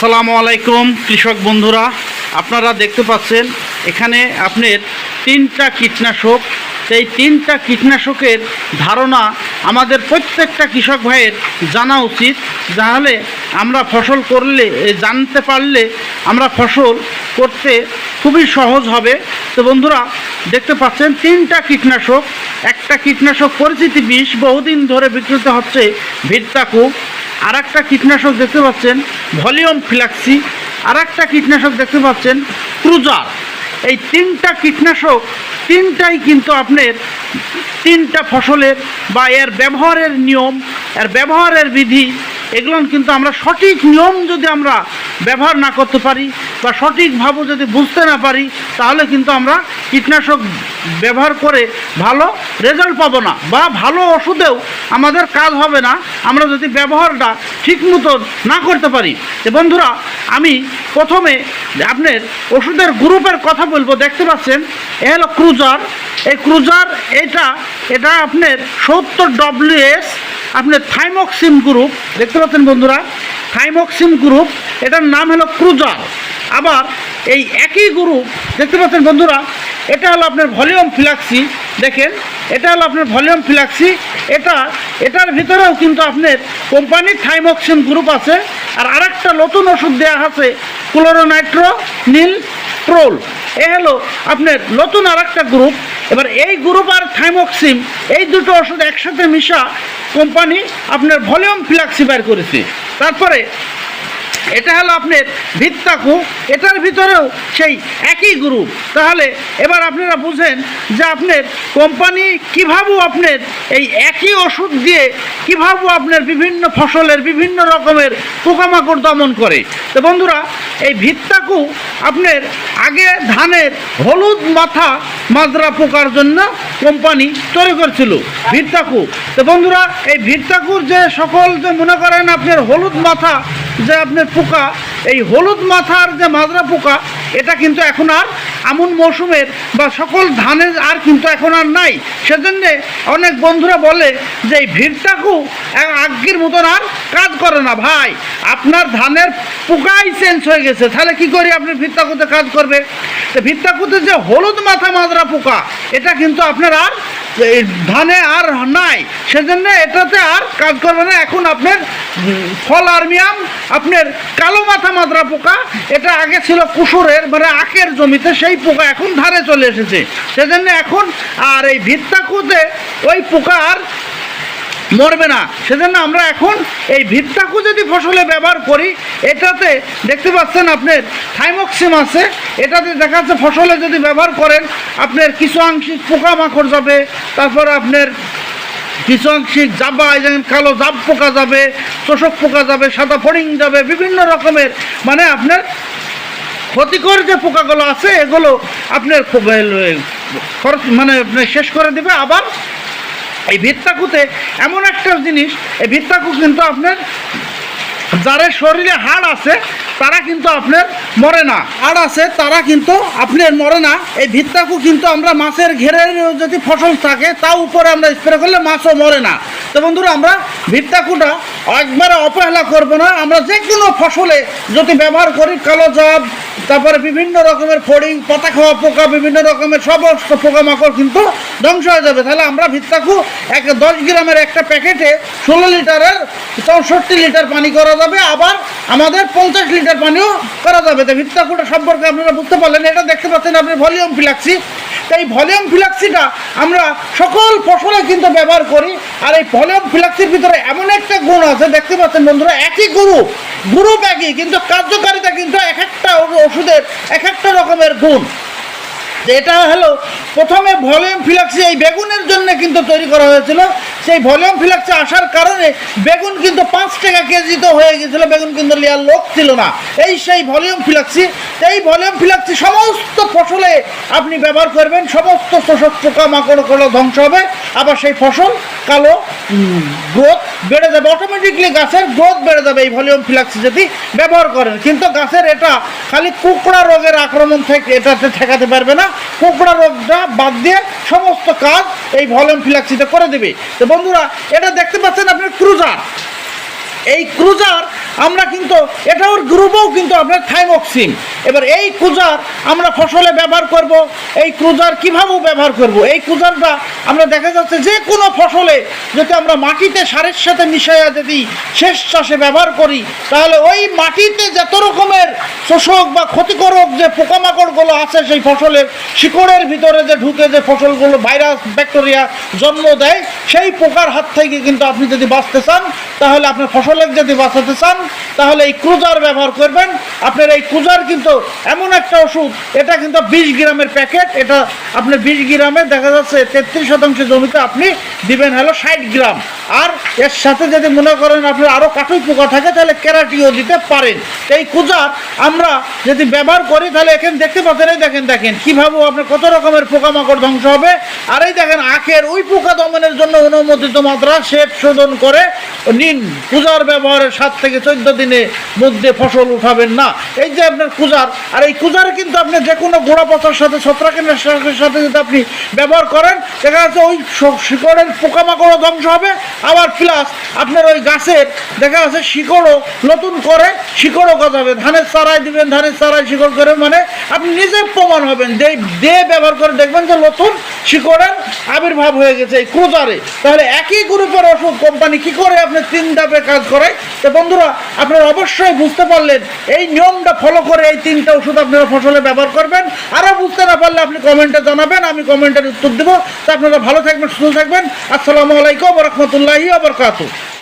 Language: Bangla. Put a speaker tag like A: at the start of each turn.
A: আসসালামু আলাইকুম, কৃষক বন্ধুরা। আপনারা দেখতে পাচ্ছেন, এখানে আপনার তিনটা কীটনাশক। সেই তিনটা কীটনাশকের ধারণা আমাদের প্রত্যেকটা কৃষক ভাইয়ের জানা উচিত। তাহলে আমরা ফসল করলে জানতে পারলে আমরা ফসল করতে খুবই সহজ হবে। তো বন্ধুরা, দেখতে পাচ্ছেন, তিনটা কীটনাশক। একটা কীটনাশক পরিচিতি বিষ বহুদিন ধরে বিক্রিত হচ্ছে ভিত্তাকু আর একটা কীটনাশক দেখতে পাচ্ছেন, ভলিউম ফ্ল্যাক্সি আর একটা কীটনাশক দেখতে পাচ্ছেন ক্রুজার এই তিনটা কীটনাশক, তিনটাই কিন্তু আপনার তিনটা ফসলের বা এর ব্যবহারের নিয়ম, এর ব্যবহারের বিধি এগুলো কিন্তু আমরা সঠিক নিয়ম যদি আমরা ব্যবহার না করতে পারি বা সঠিকভাবে যদি বুঝতে না পারি, তাহলে কিন্তু আমরা কীটনাশক ব্যবহার করে ভালো রেজাল্ট পাবো না বা ভালো ওষুধেও আমাদের কাজ হবে না। আমরা যদি ব্যবহারটা ঠিক মতো না করতে পারি। বন্ধুরা, আমি প্রথমে আপনার ওষুধের গ্রুপের কথা বলব। দেখতে পাচ্ছেন এ হলো ক্রুজার এই ক্রুজার এটা এটা আপনার সত্তর ডব্লিউএস আপনার থাইমক্সিম গ্রুপ দেখতে পাচ্ছেন বন্ধুরা থাইমক্সিম গ্রুপ এটার নাম হলো ক্রুজার আবার এই একই গ্রুপ দেখতে পাচ্ছেন বন্ধুরা এটা হলো আপনার ভলিউম ফ্ল্যাক্সি দেখেন, এটা হলো আপনার ভলিউম ফ্ল্যাক্সি এটা, এটার ভিতরেও কিন্তু আপনার কোম্পানির থাইমক্সিম গ্রুপ আছে, আর আরেকটা নতুন ওষুধ দেওয়া আছে ক্লোরোনাইট্রো নীল ট্রোল এ হলো আপনার নতুন আর একটা গ্রুপ এবার এই গ্রুপ আর থাইমক্সিম এই দুটো ওষুধ একসাথে মিশা কোম্পানি আপনার ভলিউম ফ্ল্যাক্সি বের করেছে। তারপরে এটা হলো আপনার ভিত্তাকু, এটার ভিতরেও সেই একই গ্রুপ তাহলে এবার আপনারা বুঝেন যে আপনার কোম্পানি কীভাবে আপনার এই একই ওষুধ দিয়ে কীভাবে আপনার বিভিন্ন ফসলের বিভিন্ন রকমের পোকামাকড় দমন করে। তো বন্ধুরা, এই ভিত্তাকু আপনার আগে ধানের হলুদ মাথা মাজরা পোকার জন্য কোম্পানি তৈরি করছিল, ভিত্তাকু। তো বন্ধুরা, এই ভিত্তাকুর যে সকল যে মনে করেন আপনার হলুদ মাথা যে আপনার পোকা, এই হলুদ মাথার যে মাজরা পোকা, এটা কিন্তু এখন আর আমন মৌসুমের বা সকল ধানের আর কিন্তু এখন আর নাই। সেজন্য অনেক বন্ধুরা বলে যে এই ভিড়টাকু আগ্গির মতন আর কাজ করে না ভাই। আপনার ধানের পোকাই চেঞ্জ হয়ে গেছে। তাহলে কি করি আপনি ভিত্তাকুতে কাজ করবে? তো ভিত্তাকুতে যে হলুদ মাথা মাজরা পোকা, এটা কিন্তু আপনার আর ধানে আর নাই, সেজন্য এটাতে আর কাজ করবে না। এখন আপনার ফল আর্মিয়াম আপনার কালো মাথা মাদ্রা পোকা, এটা আগে ছিল কুসুরের মানে আখের জমিতে, সেই পোকা এখন ধারে চলে এসেছে। সেজন্য এখন আর এই ভিত্তাকুতে ওই পোকা আর মরবে না। সেজন্য আমরা এখন এই ভিত্তাকু যদি ফসলে ব্যবহার করি এটাতে দেখতে পাচ্ছেন আপনার থাইমক্সিম আছে। এটাতে দেখা যাচ্ছে ফসলে যদি ব্যবহার করেন আপনার কিছু আংশিক পোকামাকড় যাবে তারপর আপনার কিছু আংশিক জাবা যেমন কালো জাব পোকা যাবে চোষক পোকা যাবে সাদা ফড়িং যাবে বিভিন্ন রকমের মানে আপনার ক্ষতিকর যে পোকাগুলো আছে এগুলো আপনার খুব, খরচ মানে শেষ করে দেবে। আবার এই ভিত্তাকুতে এমন একটা জিনিস, এই ভিত্তাকু কিন্তু আপনার যারা শরীরে হাড় আছে, তারা কিন্তু আপনার মরে না। হাড় আছে, তারা কিন্তু আপনার মরে না। এই ভিত্তাকু কিন্তু আমরা মাছের ঘেরের যদি ফসল থাকে, তা উপরে আমরা স্প্রে করলে মাছও মরে না। তো বন্ধুরা, আমরা ভিত্তাকুটা একবারে অবহেলা করব না। আমরা যে কোনো ফসলে যদি ব্যবহার করি, কালো জাব, তারপরে বিভিন্ন রকমের ফড়িং পাতা খাওয়া পোকা, বিভিন্ন রকমের সমস্ত পোকামাকড় কিন্তু ধ্বংস হয়ে যাবে। তাহলে আমরা ভিত্তাকু এক দশ গ্রামের একটা প্যাকেটে ষোলো লিটারের চৌষট্টি লিটার পানি করা যাবে, আবার আমাদের পঞ্চাশ লিটার পানিও করা যাবে। তো ভিত্তাকুটা সম্পর্কে আপনারা বুঝতে পারলেন, এটা দেখতে পাচ্ছেন আপনি ভলিউম ফিলাক্সি। তো এই ভলিউম ফিলাক্সিটা আমরা সকল ফসলে কিন্তু ব্যবহার করি, আর এই ভলিউম ফিলাক্সির ভিতরে এমন একটা গুণ আছে দেখতে পাচ্ছেন বন্ধুরা, একই গুরু গুরু একই, কিন্তু কার্যকারিতা কিন্তু এক একটা ওষুধের, এক একটা রকমের গুণ। এটা হলো, প্রথমে ভলিউম ফিলাক্সি এই বেগুনের জন্য কিন্তু তৈরি করা হয়েছিল। সেই ভলিউম ফিলাক্সি আসার কারণে বেগুন কিন্তু পাঁচ টাকা কেজি তো হয়ে গেছিল, বেগুন কিন্তু লিয়ার লোক ছিল না। এই সেই ভলিউম ফিলাক্সি, এই ভলিউম ফিলাক্সি সমস্ত ফসলে আপনি ব্যবহার করবেন, সমস্ত শোষক পোকা মাকড় মাকড়গুলো ধ্বংস হবে, আবার সেই ফসল কালো গ্রোথ বেড়ে যাবে অটোমেটিকলি গাছের গ্রোথ বেড়ে যাবে এই ভলিউম ফিলাক্সি যদি ব্যবহার করেন। কিন্তু গাছের এটা খালি কুকড়া রোগের আক্রমণ থেকে এটাতে ঠেকাতে পারবে না। কুকড়া রোগটা বাদ দিয়ে সমস্ত কাজ এই ভলিউম ফিলাক্সিতে করে দেবে। তো বন্ধুরা এটা দেখতে পাচ্ছেন আপনার ক্রুজার এই ক্রুজার আমরা কিন্তু এটাও গ্রুপেও কিন্তু আপনার থাইমক্সিম এবার এই কুজার আমরা ফসলে ব্যবহার করব, এই ক্রুজার কীভাবে ব্যবহার করব? এই কুজারটা আমরা দেখা যাচ্ছে যে কোনো ফসলে যদি আমরা মাটিতে সারের সাথে মিশাইয়া যদি শেষ চাষে ব্যবহার করি, তাহলে ওই মাটিতে যত রকমের শোষক বা ক্ষতিকারক যে পোকামাকড়গুলো আছে সেই ফসলের শিকড়ের ভিতরে যে ঢুকে যে ফসলগুলো ভাইরাস, ব্যাকটেরিয়া জন্ম দেয়, সেই পোকার হাত থেকে কিন্তু আপনি যদি বাঁচতে চান, তাহলে আপনার ফসলের যদি বাঁচাতে চান তাহলে এই ক্রুজার ব্যবহার করবেন। আপনার এই ক্রুজার কিন্তু এমন একটা ওষুধ, এটা কিন্তু বিশ গ্রামের প্যাকেট, এটা আপনার বিশ গ্রামে দেখা যাচ্ছে তেত্রিশ শতাংশ জমিতে আপনি দিবেন হলো ষাট গ্রাম। আর এর সাথে যদি মনে করেন আপনার আরও কাঠুই পোকা থাকে, তাহলে ক্যারাটিও দিতে পারেন। এই কুজার আমরা যদি ব্যবহার করি, তাহলে এখানে দেখতে পাচ্ছেন, এই দেখেন দেখেন, কীভাবে আপনার কত রকমের পোকামাকড় ধ্বংস হবে। আর এই দেখেন, আখের ওই পোকা দমনের জন্য অনুমোদিত মাত্রা সেচ শোধন করে নিন। পূজার ব্যবহারের সাত থেকে চোদ্দ দিনের মধ্যে ফসল উঠাবেন না। এই যে আপনার কুজার আর এই কুজার কিন্তু আপনি যে কোনো গোড়া পচার সাথে, ছত্রাকের সাথে যদি আপনি ব্যবহার করেন, দেখা যাচ্ছে ওই শিকড়ের পোকামাকড়ও ধ্বংস হবে। আবার প্লাস আপনার ওই গাছের, দেখা যাচ্ছে শিকড়ও নতুন করে শিকড়ও গজাবে। ধানের চারায় দিবেন, ধানের চারায় শিকড় করে মানে আপনি নিজে প্রমাণ হবেন। যে দে ব্যবহার করে দেখবেন যে নতুন শিকড়ের আবির্ভাব হয়ে গেছে এই ক্রুজারে তাহলে একই গ্রুপের ওষুধ কোম্পানি কি করে আপনি তিন ধাপে কাজ করায়? তো বন্ধুরা আপনারা অবশ্যই বুঝতে পারলেন, এই নিয়মটা ফলো করে এই তিনটা ওষুধ আপনারা ফসলে ব্যবহার করবেন। আরও বুঝতে না পারলে আপনি কমেন্টে জানাবেন, আমি কমেন্টের উত্তর দেবো। তো আপনারা ভালো থাকবেন, সুস্থ থাকবেন। আসসালামু আলাইকুম রহমতুল্লাহি আবরকাতু